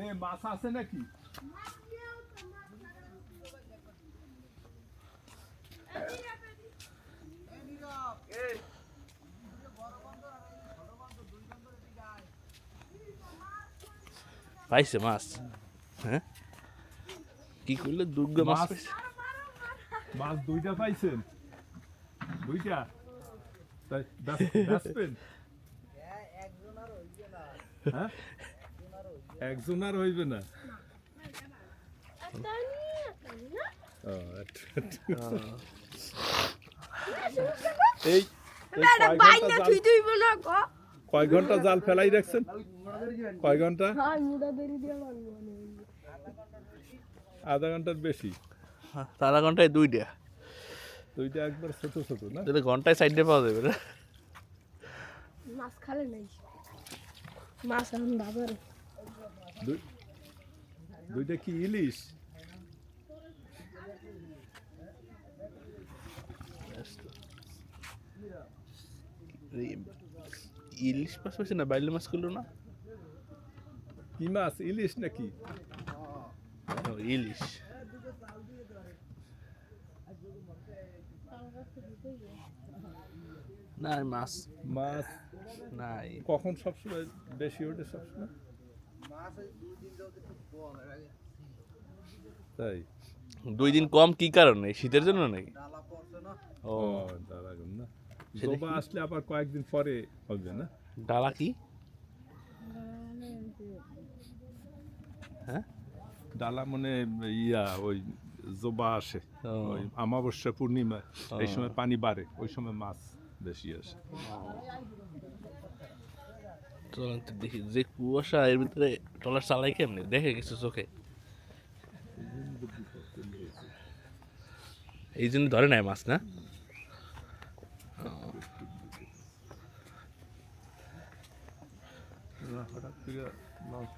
এ মাছ আছে নাকি? পাইছে মাছ? হ্যাঁ? কি করলে দুর্গ মাছ মাছ? পাইছে? মাছ দুইটা পাইছেন। দুইটা? তাই হ্যাঁ একজন আর হইবে না। এই কয় ঘণ্টা জাল- কয় জাল ফেলাই রাখছেন? কয় ঘণ্টা? আধা ঘণ্টার বেশি। তারা ঘন্টায় দুইটা। দুইটা একবার ছোট ছোট না? ঘন্টায় সাইডে পাওয়া যাবে না। মাছ খালে নাই। মাছ এখন বাজারে। দুই- দুইটা কি ইলিশ? ইলিশ মাছ পাইছে না? বাইলে মাছ করল না? কি মাছ? ইলিশ নাকি? ইলিশ। না মাছ। মাছ নাই। কখন সবসময় বেশি ওঠে সবসময়? তাই? দুই দিন কম কি কারণে? শীতের জন্য নাকি? ও। ও না? জবা আসলে আবার কয়েকদিন পরে হবে না? ডালা কি? হ্যাঁ? ডালা মানে ইয়া ওই জবা আসে। ওই অমাবস্যা পূর্ণিমা এই সময় পানি বাড়ে ওই সময় মাছ বেশি আসে। চলেন দেখি, যে কুয়াশা এর ভিতরে ট্রলার চালাই কেমনি? দেখে কিছু চোখে। এই জন্য ধরে নেয় মাছ, না? হঠাৎ করে মাছ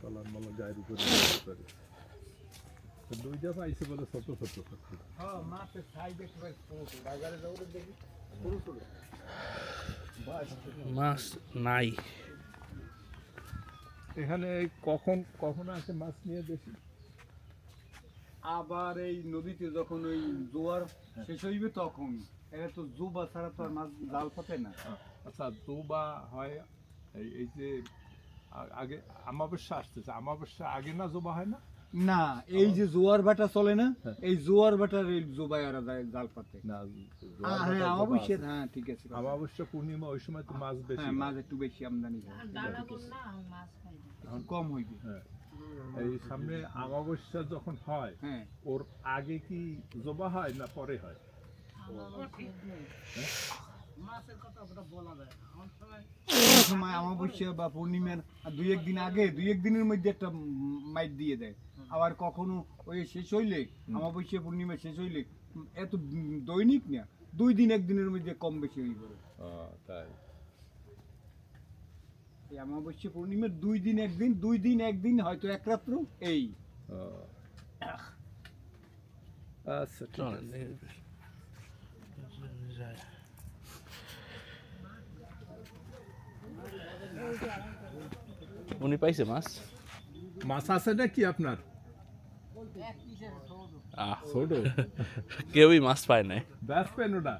তলার মলা গায়ের উপরে। দুইটা পাইছে বলে ছোট ছোট ছোট। মাছ নাই। এখানে কখন কখন আসে মাছ নিয়ে বেশি আবার এই নদীতে যখন ওই জোয়ার শেষ হইবে তখন এটা তো জুবা ছাড়া তো আর মাছ জাল পাতে না। আচ্ছা দুবা হয় এই এই যে আগে আমাবস্যা আসতেছে আমাবস্যা আগে না জবা হয় না? না এই যে জোয়ার ভাটা চলে না হ্যাঁ। এই জোয়ার ভাটার এই জুবাই আর জাল পাতে না হ্যাঁ অবশ্যই হ্যাঁ ঠিক আছে আমাবস্যা পূর্ণিমা ওই সময় তো মাছ বেশি হ্যাঁ মাছ একটু বেশি আমদানি হয়। কম হইবে। হ্যাঁ। এই সামনে আমাবস্যা যখন হয় হ্যাঁ। ওর আগে কি জবা হয় না পরে হয়? সময় অমাবস্যা বা পূর্ণিমার দুই একদিন আগে দুই একদিনের মধ্যে একটা মাইট দিয়ে দেয়। আবার কখনো ওই শেষ হইলে অমাবস্যা পূর্ণিমা শেষ হইলে এত দৈনিক না দুই দিন একদিনের মধ্যে কম বেশি হয়ে পড়ে তাই। এই অমাবস্যা পূর্ণিমার দুই দিন একদিন দুই দিন একদিন হয়তো এক রাত্র এই। আচ্ছা ঠিক চলেন আছে। দেখি। যায়। উনি পাইছে মাছ। মাছ আছে নাকি আপনার? আহ। ছোট। কেউই মাছ পায় নাই। ব্যাস পেন ওটা।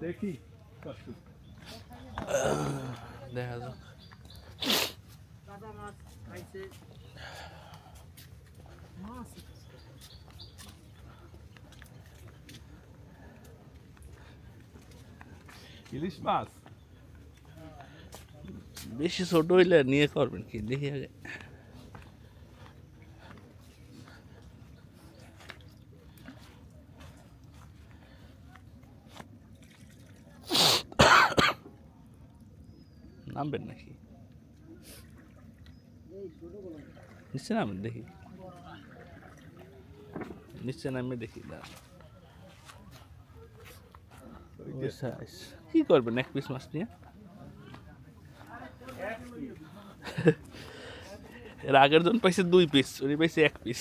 দেখি কষ্ট। দেখা যাক। ইলিশ মাছ? বেশি ছোট হইলে নিয়ে করবেন কি? দেখি আগে। নামবেন নাকি? নিচে নামেন দেখি। নিচে নামে দেখি কি করবেন এক পিস মাছ নিয়ে? এর আগের জন পাইছে দুই পিস উনি পাইছে এক পিস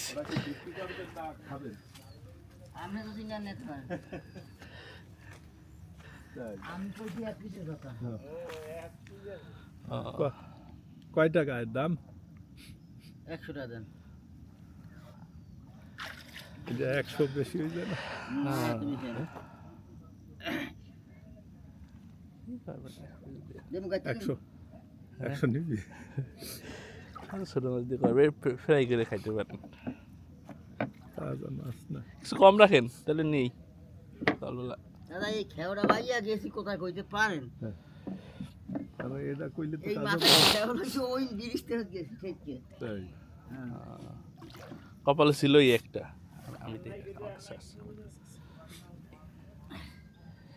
ক- কয় টাকা এর দাম? একশো টাকা দেন। একশো বেশি হয়ে যায় না গাছ একশো। একশো নিবি? ছোট মাছ দিয়ে করবে ফ্রাই করে খাইতে পারেন। তাজা মাছ না। কিছু কম রাখেন তাহলে নেই। সকালবেলা দাদা এই খেওড়া ভাইয়া গেছি কোথায় কইতে পারেন? আর এটা কইলে তো তাজা ওই বিরিশতে গেছি তাই। কপালে ছিলই একটা। আমি।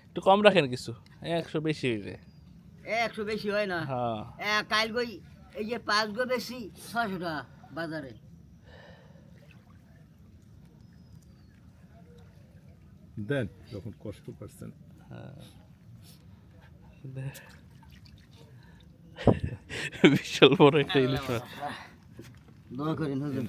একটু কম রাখেন কিছু একশো বেশি হইবে একশো বেশি হয় না। হ্যাঁ। এ, কাল গই এই যে পাঁচ গো বেশি ছশো টাকা বাজারে। দেন যখন কষ্ট করছেন বিশাল বড় একটা ইলিশ মাছ। দোয়া করেন হুজুর।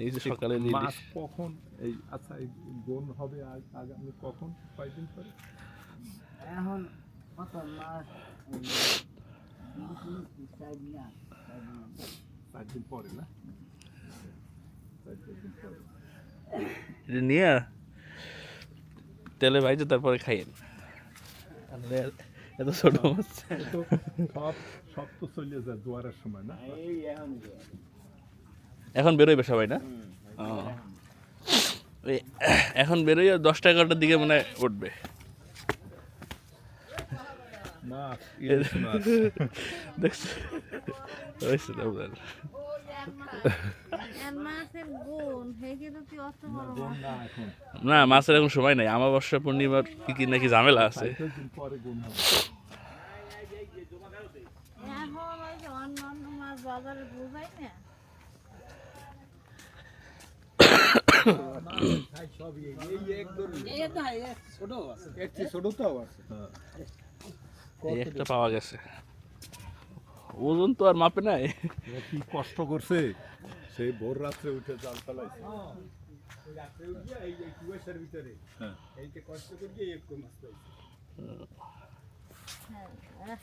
এই যে সকালে মাছ কখন এই আচ্ছা এই গোন হবে আজ আগামী কখন? কয়দিন পরে? এখন কত মাস? নিয়ে তেলে ভাইজে তারপরে খাইয়েন এত ছোট মাছ। সব সব তো চলে যায় জোয়ারের সময় না? এখন বেরোইবে সবাই না? এখন বেরোই দশটা এগারোটার দিকে মনে হয় উঠবে। মাছ ইলিশ মাছ দেখছি হয়েছে না আপনার। মাছের না এখন মাছের এখন সময় নাই আমাবস্যা পূর্ণিমার কি কি নাকি ঝামেলা আছে ছোট তো আছে এই একটা পাওয়া গেছে। ওজন তো আর মাপে নাই। কি কষ্ট করছে? সেই ভোর রাত্রে উঠে জাল ফেলাইছে। রাত্রে উঠিয়া এই কুয়াশার ভিতরে হ্যাঁ। এইতে কষ্ট করিয়ে একটু মাছ পাইছি হ্যাঁ